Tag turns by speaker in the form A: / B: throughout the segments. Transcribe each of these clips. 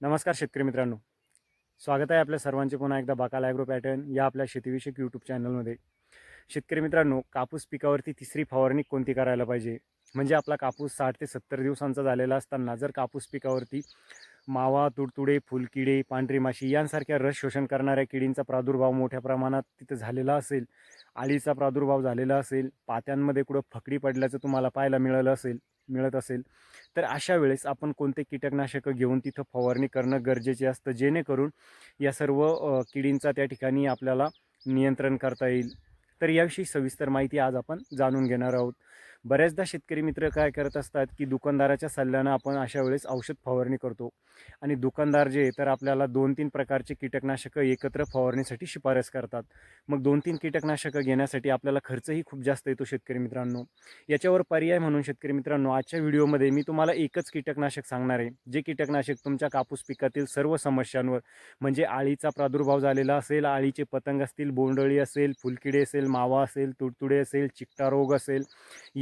A: नमस्कार शेतकरी मित्रांनो. स्वागत आहे आपल्या सर्वांचे पुन्हा एकदा बाकाल ॲग्रो पॅटर्न या आपल्या शेतीविषयक यूट्यूब चॅनलमध्ये. शेतकरी मित्रांनो कापूस पिकावरती तिसरी फवारणी कोणती करायला पाहिजे? म्हणजे आपला कापूस साठ ते सत्तर दिवसांचा झालेला असताना जर कापूस पिकावरती मावा तुडतुडे फुलकिडे पांढरी माशी यांसारख्या रस शोषण करणाऱ्या किडींचा प्रादुर्भाव मोठ्या प्रमाणात तिथं झालेला असेल आळीचा प्रादुर्भाव झालेला असेल पात्यांमध्ये कुठं फकडी पडल्याचं तुम्हाला पाहायला मिळालं असेल मिळत असेल. तर अशा वेळेस आपण कोणते कीटकनाशकं घेऊन तिथं फवारणी करणं गरजेचे असतं जेणेकरून या सर्व किडींचा त्या ठिकाणी आपल्याला नियंत्रण करता येईल. तर याविषयी सविस्तर माहिती आज आपण जाणून घेणार आहोत. बऱ्याचदा शेतकरी मित्र काय करत असतात की दुकानदाराच्या सल्ल्यानं आपण अशा वेळेस औषध फवारणी करतो. आणि दुकानदार जे तर आपल्याला दोन तीन प्रकारचे कीटकनाशकं एकत्र फवारणीसाठी शिफारस करतात. मग दोन तीन कीटकनाशकं घेण्यासाठी आपल्याला खर्चही खूप जास्त येतो शेतकरी मित्रांनो. याच्यावर पर्याय म्हणून शेतकरी मित्रांनो आजच्या व्हिडिओमध्ये मी तुम्हाला एकच कीटकनाशक सांगणार आहे. जे कीटकनाशक तुमच्या कापूस पिकातील सर्व समस्यांवर म्हणजे आळीचा प्रादुर्भाव झालेला असेल आळीचे पतंग असतील बोंडळी असेल फुलकिडे असेल मावा असेल तुडतुडे असेल चिकटा रोग असेल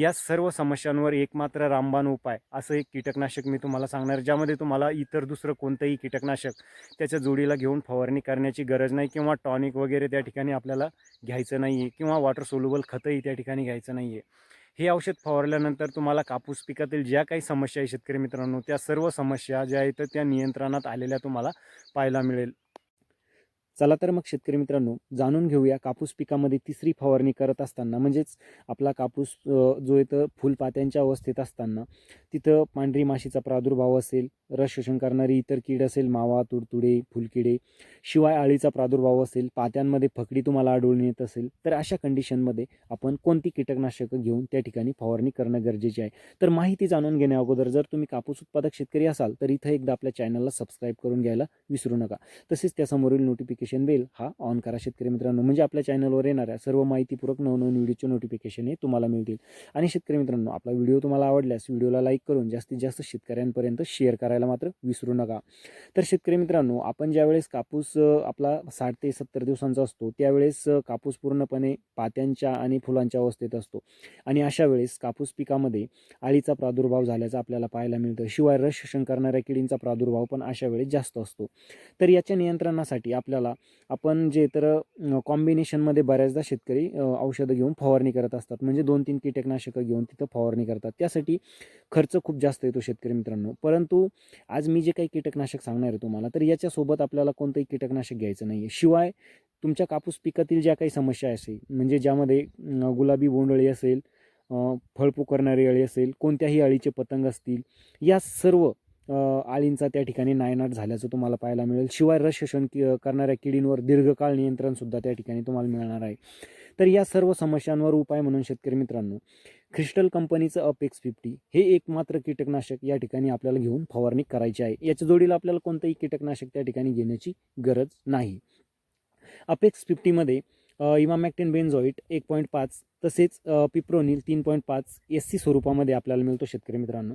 A: या सर्व समस्यांवर एकमात्र रामबाण उपाय असं एक कीटकनाशक मी तुम्हाला सांगणार ज्यामध्ये तुम्हाला इतर दुसरं कोणतंही कीटकनाशक त्याच्या जोडीला घेऊन फवारणी करण्याची गरज नाही किंवा टॉनिक वगैरे त्या ठिकाणी आपल्याला घ्यायचं नाही आहे किंवा वॉटर सोल्युबल खतंही त्या ठिकाणी घ्यायचं नाही आहे हे औषध फवारल्यानंतर तुम्हाला कापूस पिकातील ज्या काही समस्या आहे शेतकरी मित्रांनो त्या सर्व समस्या ज्या आहेत त्या नियंत्रणात आलेल्या तुम्हाला पाहायला मिळेल. चला तर मग शेतकरी मित्रांनो जाणून घेऊया कापूस पिकामध्ये तिसरी फवारणी करत असताना म्हणजेच आपला कापूस जो येतं फुलपात्यांच्या अवस्थेत असताना तिथं पांढरी माशीचा प्रादुर्भाव असेल रस शोषण करणारी इतर कीड असेल मावा तुडतुडे फुलकिडे शिवाय आळीचा प्रादुर्भाव असेल पात्यांमध्ये फकडी तुम्हाला आढळून येत असेल तर अशा कंडिशनमध्ये आपण कोणती कीटकनाशकं घेऊन त्या ठिकाणी फवारणी करणं गरजेचे आहे? तर माहिती जाणून घेण्या अगोदर जर तुम्ही कापूस उत्पादक शेतकरी असाल तर इथं एकदा आपल्या चॅनलला सबस्क्राईब करून घ्यायला विसरू नका. तसेच त्यासमोरील नोटिफिकेशन बेल हा ऑन करा शेतकरी मित्रांनो. म्हणजे आपल्या चॅनलवर येणाऱ्या सर्व माहितीपूरक नवनवीन व्हिडिओचे नोटिफिकेशन हे तुम्हाला मिळतील. आणि शेतकरी मित्रांनो आपला व्हिडिओ तुम्हाला आवडल्यास व्हिडिओला लाईक करून जास्तीत जास्त शेतकऱ्यांपर्यंत शेअर करायला मात्र विसरू नका. तर शेतकरी मित्रांनो आपण ज्यावेळेस कापूस आपला साठ ते सत्तर दिवसांचा असतो त्यावेळेस कापूस पूर्णपणे पात्यांच्या आणि फुलांच्या अवस्थेत असतो. आणि अशा वेळेस कापूस पिकामध्ये आळीचा प्रादुर्भाव झाल्याचा आपल्याला पाहायला मिळतं. शिवाय रस शोषण करणाऱ्या किडींचा प्रादुर्भाव पण अशा वेळेस जास्त असतो. तर याच्या नियंत्रणासाठी आपल्याला आपण जे तर कॉम्बिनेशनमध्ये बऱ्याचदा शेतकरी औषधं घेऊन फवारणी करत असतात. म्हणजे दोन तीन कीटकनाशकं घेऊन तिथं फवारणी करतात. त्यासाठी खर्च खूप जास्त येतो शेतकरी मित्रांनो. परंतु आज मी जे काही कीटकनाशक सांगणार आहे तुम्हाला तर याच्यासोबत आपल्याला कोणतंही कीटकनाशक घ्यायचं नाही आहे शिवाय तुमच्या कापूस पिकातील ज्या काही समस्या असेल म्हणजे ज्यामध्ये गुलाबी बोंडअळी असेल फळपू करणारी अळी असेल कोणत्याही अळीचे पतंग असतील या सर्व आळींचा त्या ठिकाणी नायनाट झाल्याचं तुम्हाला पाहायला मिळेल. शिवाय रस शोषण कि करणाऱ्या किडींवर दीर्घकाळ नियंत्रणसुद्धा त्या ठिकाणी तुम्हाला मिळणार आहे. तर या सर्व समस्यांवर उपाय म्हणून शेतकरी मित्रांनो क्रिस्टल कंपनीचं अपेक्स फिफ्टी हे एकमात्र कीटकनाशक या ठिकाणी आपल्याला घेऊन फवारणी करायची आहे. याच्या जोडीला आपल्याला कोणतंही कीटकनाशक त्या ठिकाणी घेण्याची गरज नाही. अपेक्स फिफ्टीमध्ये इमामॅक्टिन बेन्झॉईट एक पॉईंट पाच तसेच पिप्रोनिल तीन पॉईंट पाच एस सी स्वरूपामध्ये आपल्याला मिळतो शेतकरी मित्रांनो.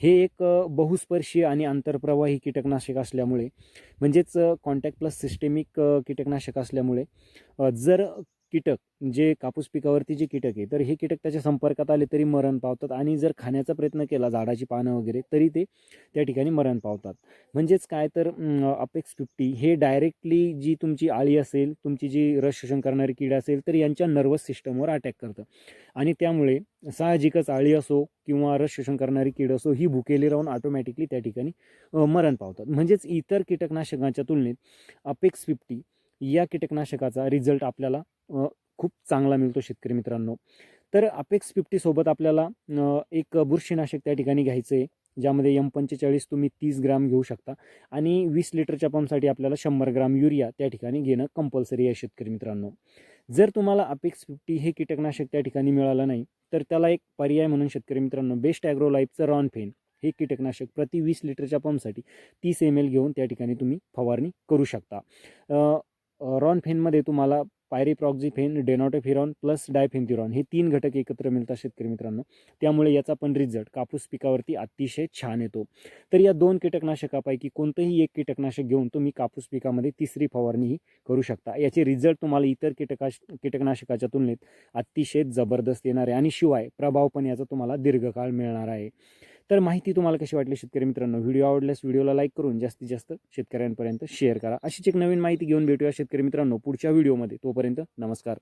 A: हे एक बहुस्पर्शीय आणि आंतरप्रवाही कीटकनाशक असल्यामुळे म्हणजेच कॉन्टॅक्ट प्लस सिस्टेमिक कीटकनाशक असल्यामुळे जर कीटक जे कापूस पिकावरती जे कीटक आहे तर हे कीटक त्याच्या संपर्कात आले तरी मरण पावतात आणि जर खाण्याचा प्रयत्न केला झाडाची पानं वगैरे तरी ते त्या ठिकाणी मरण पावतात. म्हणजेच काय तर अपेक्स फिफ्टी हे डायरेक्टली जी तुमची आळी असेल तुमची जी रस शोषण करणारी कीड असेल तर यांच्या नर्वस सिस्टमवर अटॅक करतं. आणि त्यामुळे साहजिकच आळी असो किंवा रस शोषण करणारी कीड असो ही भुकेली राहून ऑटोमॅटिकली त्या ठिकाणी मरण पावतात. म्हणजेच इतर कीटकनाशकांच्या तुलनेत अपेक्स फिफ्टी या कीटकनाशकाचा रिझल्ट आपल्याला खूप चांगला मिळतो शेतकरी मित्रांनो. तर अपेक्स फिफ्टीसोबत आपल्याला एक बुरशीनाशक त्या ठिकाणी घ्यायचं आहे ज्यामध्ये एम पंचेचाळीस तुम्ही तीस ग्राम घेऊ शकता आणि वीस लिटरच्या पंपसाठी आपल्याला शंभर ग्राम युरिया त्या ठिकाणी घेणं कंपल्सरी आहे शेतकरी मित्रांनो. जर तुम्हाला अपेक्स फिफ्टी हे कीटकनाशक त्या ठिकाणी मिळालं नाही तर त्याला एक पर्याय म्हणून शेतकरी मित्रांनो बेस्ट ॲग्रो लाईफचं रॉनफेन हे कीटकनाशक प्रति वीस लिटरच्या पंपसाठी तीस एम एल घेऊन त्या ठिकाणी तुम्ही फवारणी करू शकता. रॉन फेनमध्ये रॉनफेनमध्ये तुम्हाला पायरीप्रॉक्झिफेन डेनॉटोफिरॉन प्लस डायफेन्थिरॉन हे तीन घटक एकत्र मिळतात शेतकरी मित्रांनो. त्यामुळे याचा पण रिझल्ट कापूस पिकावरती अतिशय छान येतो. तर या दोन कीटकनाशकापैकी कोणतंही एक कीटकनाशक घेऊन तुम्ही कापूस पिकामध्ये तिसरी फवारणीही करू शकता. याचे रिझल्ट तुम्हाला इतर कीटकाश कीटकनाशकाच्या तुलनेत अतिशय जबरदस्त येणार आहे. आणि शिवाय प्रभाव पण याचा तुम्हाला दीर्घकाळ मिळणार आहे. तर माहिती तुम्हाला कशी वाटली शेतकरी मित्रांनो? व्हिडिओ आवडल्यास व्हिडिओला लाईक करून जास्तीत जास्त शेतकऱ्यांपर्यंत शेअर करा. अशीच एक नवीन माहिती घेऊन भेटूया शेतकरी मित्रांनो पुढच्या व्हिडिओमध्ये तोपर्यंत नमस्कार.